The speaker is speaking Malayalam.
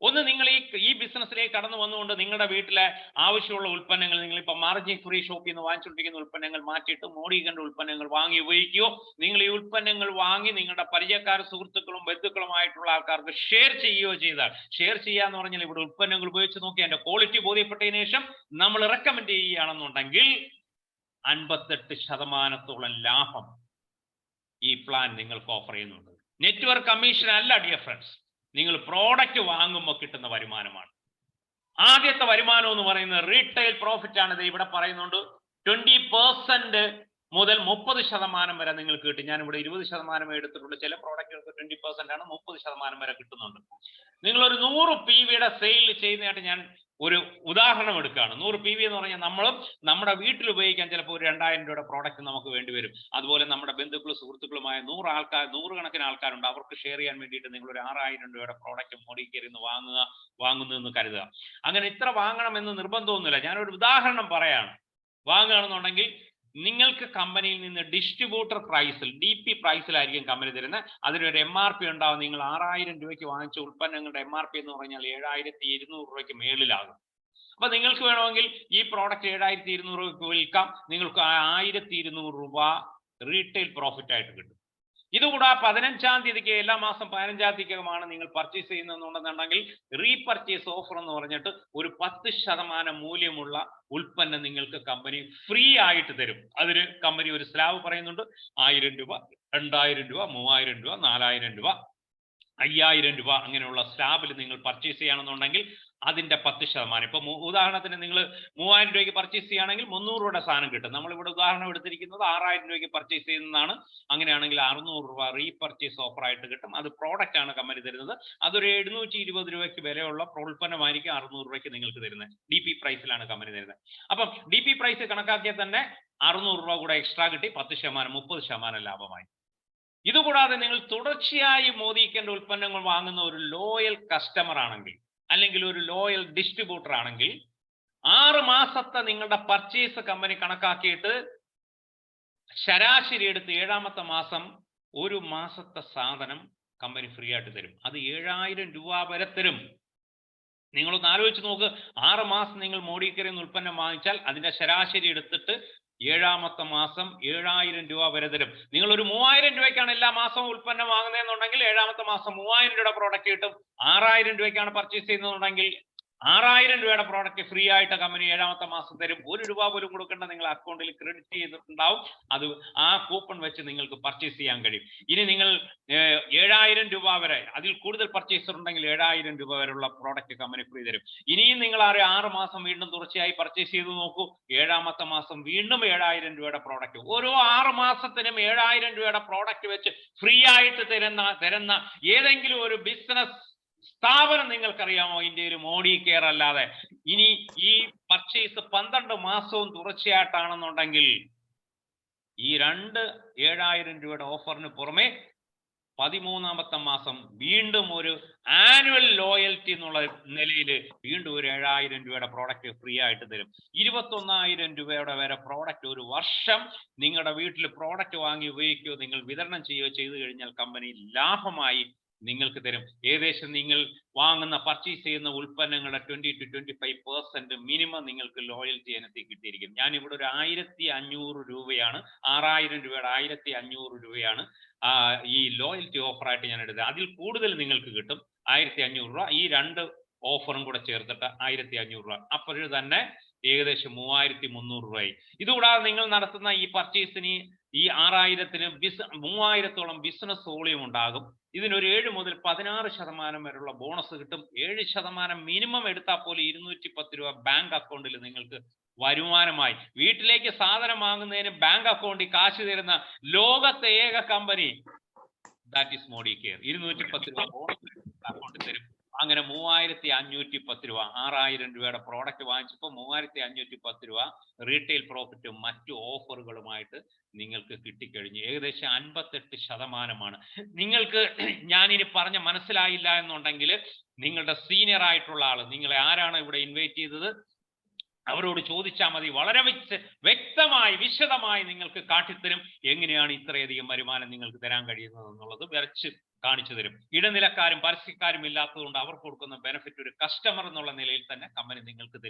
ഒന്ന് നിങ്ങൾ ഈ ഈ ബിസിനസ്സിലേക്ക് കടന്നു വന്നുകൊണ്ട് നിങ്ങളുടെ വീട്ടിലെ ആവശ്യമുള്ള ഉൽപ്പന്നങ്ങൾ നിങ്ങൾ ഇപ്പൊ മാർജിൻ ഫ്രീ ഷോപ്പിൽ നിന്ന് വാങ്ങിച്ചുകൊണ്ടിരിക്കുന്ന ഉൽപ്പന്നങ്ങൾ മാറ്റിയിട്ട് മോഡിക്കണ്ട ഉൽപ്പന്നങ്ങൾ വാങ്ങി ഉപയോഗിക്കുകയോ നിങ്ങൾ ഈ ഉൽപ്പന്നങ്ങൾ വാങ്ങി നിങ്ങളുടെ പരിചയക്കാർ സുഹൃത്തുക്കളും ബന്ധുക്കളുമായിട്ടുള്ള ആൾക്കാർക്ക് ഷെയർ ചെയ്യുകയോ ചെയ്താൽ ഷെയർ ചെയ്യാന്ന് പറഞ്ഞാൽ ഇവിടെ ഉൽപ്പന്നങ്ങൾ ഉപയോഗിച്ച് നോക്കി അതിന്റെ ക്വാളിറ്റി ബോധ്യപ്പെട്ടതിന് ശേഷം നമ്മൾ റെക്കമെൻഡ് ചെയ്യുകയാണെന്നുണ്ടെങ്കിൽ അൻപത്തെട്ട് ശതമാനത്തോളം ലാഭം ഈ പ്ലാൻ നിങ്ങൾക്ക് ഓഫർ ചെയ്യുന്നുണ്ട്. നെറ്റ്വർക്ക് കമ്മീഷൻ അല്ല ഡിയർ ഫ്രണ്ട്സ് നിങ്ങൾ പ്രോഡക്റ്റ് വാങ്ങുമ്പോൾ കിട്ടുന്ന വരുമാനമാണ്. ആദ്യത്തെ വരുമാനം എന്ന് പറയുന്നത് റീറ്റെയിൽ പ്രോഫിറ്റ് ആണ്. ഇത് ഇവിടെ പറയുന്നുണ്ട് ട്വന്റി പെർസെന്റ് മുതൽ മുപ്പത് ശതമാനം വരെ നിങ്ങൾക്ക് കിട്ടും. ഞാൻ ഇവിടെ ഇരുപത് ശതമാനം എടുത്തിട്ടുള്ളൂ ചില പ്രോഡക്റ്റുകൾക്ക് ട്വന്റി പെർസെന്റ് ആണ് മുപ്പത് ശതമാനം വരെ കിട്ടുന്നുണ്ട്. നിങ്ങൾ ഒരു നൂറ് പി വിയുടെ സെയിൽ ചെയ്യുന്നതായിട്ട് ഞാൻ ഒരു ഉദാഹരണം എടുക്കുകയാണ്. നൂറ് പി വി എന്ന് പറഞ്ഞാൽ നമ്മളും നമ്മുടെ വീട്ടിൽ ഉപയോഗിക്കാൻ ചിലപ്പോൾ ഒരു രണ്ടായിരം രൂപയുടെ പ്രോഡക്റ്റ് നമുക്ക് വേണ്ടി വരും. അതുപോലെ നമ്മുടെ ബന്ധുക്കളും സുഹൃത്തുക്കളുമായ നൂറ് ആൾക്കാർ നൂറുകണക്കിന് ആൾക്കാരുണ്ട്. അവർക്ക് ഷെയർ ചെയ്യാൻ വേണ്ടിയിട്ട് നിങ്ങൾ ഒരു ആറായിരം രൂപയുടെ പ്രോഡക്റ്റ് മോഡിക്കേറി നിന്ന് വാങ്ങുക വാങ്ങുന്നു എന്ന് കരുതുക. അങ്ങനെ ഇത്ര വാങ്ങണമെന്ന് നിർബന്ധമൊന്നുമില്ല. ഞാനൊരു ഉദാഹരണം പറയാണ്. വാങ്ങുകയാണെന്നുണ്ടെങ്കിൽ നിങ്ങൾക്ക് കമ്പനിയിൽ നിന്ന് ഡിസ്ട്രിബ്യൂട്ടർ പ്രൈസിൽ ഡി പി പ്രൈസിലായിരിക്കും കമ്പനി തരുന്നത്. അതിനൊരു എം ആർ പി ഉണ്ടാവും. നിങ്ങൾ ആറായിരം രൂപയ്ക്ക് വാങ്ങിച്ച ഉൽപ്പന്നങ്ങളുടെ എം ആർ പി എന്ന് പറഞ്ഞാൽ ഏഴായിരത്തി ഇരുന്നൂറ് രൂപയ്ക്ക് മേളിലാകും. അപ്പൊ നിങ്ങൾക്ക് വേണമെങ്കിൽ ഈ പ്രോഡക്റ്റ് ഏഴായിരത്തി ഇരുന്നൂറ് രൂപയ്ക്ക് വിൽക്കാം. നിങ്ങൾക്ക് ആയിരത്തി ഇരുന്നൂറ് രൂപ റീറ്റെയിൽ പ്രോഫിറ്റ് ആയിട്ട് കിട്ടും. ഇതുകൂടാ പതിനഞ്ചാം തീയതിക്ക് എല്ലാ മാസം പതിനഞ്ചാം തീയതിക്കകമാണ് നിങ്ങൾ പർച്ചേസ് ചെയ്യുന്നതെന്നുണ്ടെന്നുണ്ടെങ്കിൽ റീപർച്ചേസ് ഓഫർ എന്ന് പറഞ്ഞിട്ട് ഒരു പത്ത് ശതമാനം മൂല്യമുള്ള ഉൽപ്പന്നം നിങ്ങൾക്ക് കമ്പനി ഫ്രീ ആയിട്ട് തരും. അതിന് കമ്പനി ഒരു സ്ലാബ് പറയുന്നുണ്ട്. ആയിരം രൂപ രണ്ടായിരം രൂപ മൂവായിരം രൂപ നാലായിരം രൂപ. അയ്യായിരം രൂപ അങ്ങനെയുള്ള സ്റ്റാബിൽ നിങ്ങൾ പർച്ചേസ് ചെയ്യണമെന്നുണ്ടെങ്കിൽ അതിന്റെ പത്ത് ശതമാനം. ഇപ്പൊ ഉദാഹരണത്തിന് നിങ്ങൾ മൂവായിരം രൂപയ്ക്ക് പർച്ചേസ് ചെയ്യുകയാണെങ്കിൽ മുന്നൂറ് രൂപയുടെ സാധനം കിട്ടും. നമ്മളിവിടെ ഉദാഹരണം എടുത്തിരിക്കുന്നത് ആറായിരം രൂപയ്ക്ക് പർച്ചേസ് ചെയ്യുന്നതാണ്. അങ്ങനെയാണെങ്കിൽ അറുന്നൂറ് രൂപ റീപർച്ചേസ് ഓഫർ ആയിട്ട് കിട്ടും. അത് പ്രോഡക്റ്റ് ആണ് കമ്പനി തരുന്നത്. അതൊരു എഴുന്നൂറ്റി ഇരുപത് രൂപയ്ക്ക് വിലയുള്ള പ്രോൽപ്പന്നമായിരിക്കും അറുന്നൂറ് രൂപയ്ക്ക് നിങ്ങൾക്ക് തരുന്നത്. ഡി പി പ്രൈസിലാണ് കമ്പനി തരുന്നത്. അപ്പം ഡി പി പ്രൈസ് കണക്കാക്കിയാൽ തന്നെ അറുന്നൂറ് രൂപ കൂടെ എക്സ്ട്രാ കിട്ടി. പത്ത് ശതമാനം മുപ്പത് ശതമാനം ലാഭമായി. ഇതുകൂടാതെ നിങ്ങൾ തുടർച്ചയായി മോദിക്കേണ്ട ഉൽപ്പന്നങ്ങൾ വാങ്ങുന്ന ഒരു ലോയൽ കസ്റ്റമർ ആണെങ്കിൽ അല്ലെങ്കിൽ ഒരു ലോയൽ ഡിസ്ട്രിബ്യൂട്ടർ ആണെങ്കിൽ ആറ് മാസത്തെ നിങ്ങളുടെ പർച്ചേസ് കമ്പനി കണക്കാക്കിയിട്ട് ശരാശരി എടുത്ത് ഏഴാമത്തെ മാസം ഒരു മാസത്തെ സാധനം കമ്പനി ഫ്രീ ആയിട്ട് തരും. അത് ഏഴായിരം രൂപ വരെ തരും. നിങ്ങളൊന്ന് ആലോചിച്ച് നോക്ക്. ആറ് മാസം നിങ്ങൾ നിന്ന് ഉൽപ്പന്നം വാങ്ങിച്ചാൽ അതിന്റെ ശരാശരി എടുത്തിട്ട് ഏഴാമത്തെ മാസം ഏഴായിരം രൂപ വരെ തരും. നിങ്ങൾ ഒരു മൂവായിരം രൂപയ്ക്കാണ് എല്ലാ മാസവും ഉൽപ്പന്നം വാങ്ങുന്നതെന്നുണ്ടെങ്കിൽ ഏഴാമത്തെ മാസം മൂവായിരം രൂപയുടെ പ്രോഡക്റ്റ് കിട്ടും. ആറായിരം രൂപയ്ക്കാണ് പർച്ചേസ് ചെയ്യുന്നതെന്നുണ്ടെങ്കിൽ ആറായിരം രൂപയുടെ പ്രോഡക്റ്റ് ഫ്രീ ആയിട്ട് കമ്പനി ഏഴാമത്തെ മാസം തരും. ഒരു രൂപ പോലും കൊടുക്കേണ്ട നിങ്ങൾ അക്കൗണ്ടിൽ ക്രെഡിറ്റ് ചെയ്തിട്ടുണ്ടാവും. അത് ആ കൂപ്പൺ വെച്ച് നിങ്ങൾക്ക് പർച്ചേസ് ചെയ്യാൻ കഴിയും. ഇനി നിങ്ങൾ ഏഴായിരം രൂപ വരെ അതിൽ കൂടുതൽ പർച്ചേസർ ഉണ്ടെങ്കിൽ ഏഴായിരം രൂപ വരെയുള്ള പ്രോഡക്റ്റ് കമ്പനി ഫ്രീ തരും. ഇനിയും നിങ്ങൾ ആ ഒരു ആറ് മാസം വീണ്ടും തുടർച്ചയായി പർച്ചേസ് ചെയ്ത് നോക്കൂ. ഏഴാമത്തെ മാസം വീണ്ടും ഏഴായിരം രൂപയുടെ പ്രോഡക്റ്റ് ഓരോ ആറ് മാസത്തിനും ഏഴായിരം രൂപയുടെ പ്രോഡക്റ്റ് വെച്ച് ഫ്രീ ആയിട്ട് തരുന്ന തരുന്ന ഏതെങ്കിലും ഒരു ബിസിനസ് സ്ഥാപനം നിങ്ങൾക്കറിയാമോ? ഇന്ത്യയിൽ മോഡി കെയർ അല്ലാതെ. ഇനി ഈ പർച്ചേസ് പന്ത്രണ്ട് മാസവും തുടർച്ചയായിട്ടാണെന്നുണ്ടെങ്കിൽ ഈ രണ്ട് ഏഴായിരം രൂപയുടെ ഓഫറിന് പുറമെ പതിമൂന്നാമത്തെ മാസം വീണ്ടും ഒരു ആനുവൽ ലോയൽറ്റി എന്നുള്ള നിലയിൽ വീണ്ടും ഒരു ഏഴായിരം രൂപയുടെ പ്രോഡക്റ്റ് ഫ്രീ ആയിട്ട് തരും. ഇരുപത്തൊന്നായിരം രൂപയുടെ വരെ പ്രോഡക്റ്റ് ഒരു വർഷം നിങ്ങളുടെ വീട്ടിൽ പ്രോഡക്റ്റ് വാങ്ങി ഉപയോഗിക്കുകയോ നിങ്ങൾ വിതരണം ചെയ്യുകയോ ചെയ്തു കഴിഞ്ഞാൽ കമ്പനി ലാഭമായി നിങ്ങൾക്ക് തരും. ഏകദേശം നിങ്ങൾ വാങ്ങുന്ന പർച്ചേസ് ചെയ്യുന്ന ഉൽപ്പന്നങ്ങളുടെ twenty two twenty five percent minimum നിങ്ങൾക്ക് ലോയൽറ്റി ഇനത്തിൽ കിട്ടിയിരിക്കും ഞാൻ ഇവിടെ ഒരു ആയിരത്തി അഞ്ഞൂറ് രൂപയാണ് ആറായിരം രൂപയുടെ ആയിരത്തി അഞ്ഞൂറ് രൂപയാണ് ഈ ലോയൽറ്റി ഓഫറായിട്ട് ഞാൻ എടുത്തത്. അതിൽ കൂടുതൽ നിങ്ങൾക്ക് കിട്ടും ആയിരത്തി അഞ്ഞൂറ് രൂപ. ഈ രണ്ട് ഓഫറും കൂടെ ചേർത്തിട്ട് ആയിരത്തി അഞ്ഞൂറ് രൂപ. അപ്പോഴ് തന്നെ ഏകദേശം മൂവായിരത്തി മുന്നൂറ് രൂപയായി. ഇതുകൂടാതെ നിങ്ങൾ നടത്തുന്ന ഈ പർച്ചേസിന് ഈ ആറായിരത്തിന് ബിസ് മൂവായിരത്തോളം ബിസിനസ് വോളിയം ഉണ്ടാകും. ഇതിനൊരു ഏഴ് മുതൽ പതിനാറ് ശതമാനം വരെയുള്ള ബോണസ് കിട്ടും. ഏഴ് ശതമാനം മിനിമം എടുത്താൽ പോലും ഇരുന്നൂറ്റി പത്ത് രൂപ ബാങ്ക് അക്കൗണ്ടിൽ നിങ്ങൾക്ക് വരുമാനമായി. വീട്ടിലേക്ക് സാധനം വാങ്ങുന്നതിന് ബാങ്ക് അക്കൗണ്ടിൽ കാശ് തരുന്ന ലോകത്തെ ഏക company that is Modi care ഇരുന്നൂറ്റി പത്ത് രൂപ ബോണസ് അക്കൗണ്ടിൽ തരും. അങ്ങനെ മൂവായിരത്തി അഞ്ഞൂറ്റി പത്ത് രൂപ ആറായിരം രൂപയുടെ പ്രോഡക്റ്റ് വാങ്ങിച്ചപ്പോൾ മൂവായിരത്തി അഞ്ഞൂറ്റി പത്ത് രൂപ റീറ്റെയിൽ പ്രോഫിറ്റും മറ്റു ഓഫറുകളുമായിട്ട് നിങ്ങൾക്ക് കിട്ടിക്കഴിഞ്ഞു. ഏകദേശം അൻപത്തെട്ട് ശതമാനമാണ്. നിങ്ങൾക്ക് ഞാനിനി പറഞ്ഞ മനസ്സിലായില്ല എന്നുണ്ടെങ്കിൽ നിങ്ങളുടെ സീനിയർ ആയിട്ടുള്ള ആൾ നിങ്ങളെ ആരാണ് ഇവിടെ ഇൻവൈറ്റ് ചെയ്തത്? അവരോട് ചോദിച്ചാൽ മതി. വളരെ വ്യക്തമായി വിശദമായി നിങ്ങൾക്ക് കാട്ടിത്തരും. എങ്ങനെയാണ് ഇത്രയധികം വരുമാനം നിങ്ങൾക്ക് തരാൻ കഴിയുന്നത് എന്നുള്ളത് വരച്ച് കാണിച്ചു തരും. ഇടനിലക്കാരും പരസ്യക്കാരും ഇല്ലാത്തതുകൊണ്ട് അവർക്ക് കൊടുക്കുന്ന ബെനിഫിറ്റ് ഒരു കസ്റ്റമർ എന്നുള്ള നിലയിൽ തന്നെ കമ്പനി നിങ്ങൾക്ക് തരും.